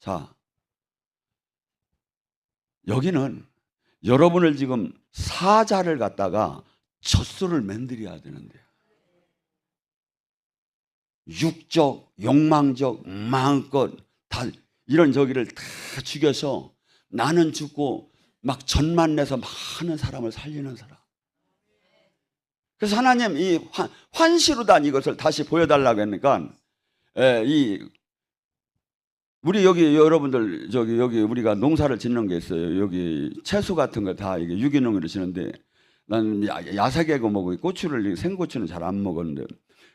자, 여기는 여러분을 지금 사자를 갖다가 젖소를 만들어야 되는데 육적, 욕망적, 마음껏 다 이런 저기를 다 죽여서 나는 죽고 막 전만 내서 많은 사람을 살리는 사람. 그래서 하나님 이 환, 환시로단 이것을 다시 보여달라고 했으니까 에, 이 우리 여기 여러분들 저기 여기 우리가 농사를 짓는 게 있어요. 여기 채소 같은 거 다 이게 유기농으로 짓는데 나는 야- 야사개고 먹고 고추를 생고추는 잘 안 먹었는데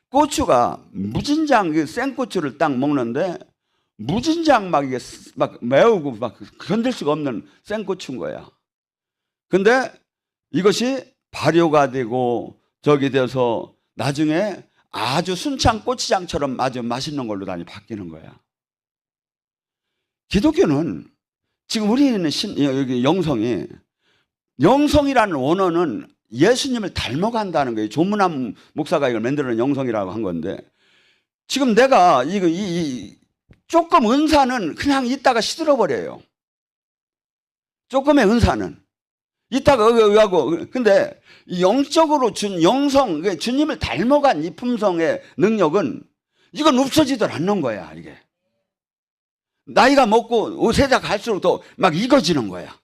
고추가 무진장 그 생고추를 딱 먹는데 무진장 막 이게 쓰- 막 매우고 막 견딜 수가 없는 생고추인 거야. 근데 이것이 발효가 되고 저기 돼서 나중에 아주 순창 고추장처럼 아주 맛있는 걸로 다니 바뀌는 거야. 기독교는 지금 우리는 신, 여기 영성이 영성이라는 원어는 예수님을 닮아간다는 거예요. 조문함 목사가 이걸 만들어낸 영성이라고 한 건데 지금 내가 이거 이, 이 조금 은사는 그냥 있다가 시들어 버려요. 조금의 은사는 있다가 의하고 근데 이 영적으로 준 영성 그 주님을 닮아간 이 품성의 능력은 이건 없어지들 않는 거야 이게 나이가 먹고 세자 갈수록 더 막 익어지는 거야.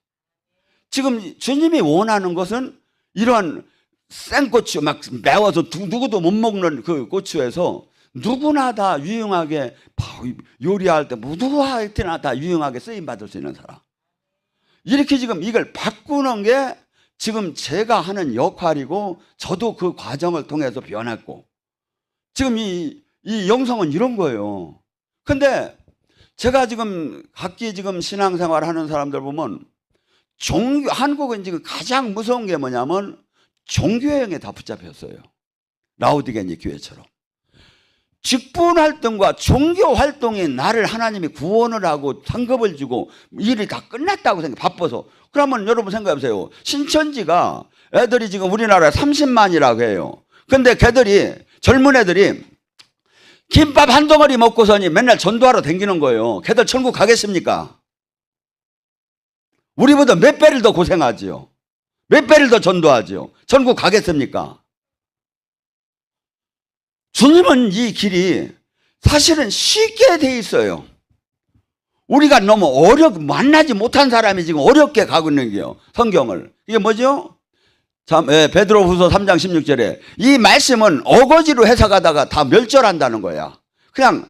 지금 주님이 원하는 것은 이러한 생고추 막 매워서 누- 누구도 못 먹는 그 고추에서 누구나 다 유용하게 바- 요리할 때 누구한테나 다 유용하게 쓰임 받을 수 있는 사람. 이렇게 지금 이걸 바꾸는 게 지금 제가 하는 역할이고 저도 그 과정을 통해서 변했고 지금 이, 이 영성은 이런 거예요. 근데 제가 지금 각기 지금 신앙생활 하는 사람들 보면 종교, 한국은 지금 가장 무서운 게 뭐냐면 종교형에 다 붙잡혔어요. 라우디게니 교회처럼. 직분 활동과 종교 활동에 나를 하나님이 구원을 하고 상급을 주고 일이 다 끝났다고 생각 바빠서 그러면 여러분 생각해 보세요. 신천지가 애들이 지금 우리나라에 30만이라고 해요. 근데 걔들이 젊은 애들이 김밥 한 덩어리 먹고서니 맨날 전도하러 다니는 거예요. 걔들 천국 가겠습니까? 우리보다 몇 배를 더 고생하지요. 몇 배를 더 전도하지요. 천국 가겠습니까? 주님은 이 길이 사실은 쉽게 돼 있어요. 우리가 너무 어렵 만나지 못한 사람이 지금 어렵게 가고 있는 게요. 성경을. 이게 뭐죠? 참, 예, 베드로 후서 3장 16절에 이 말씀은 어거지로 해석하다가 다 멸절한다는 거야. 그냥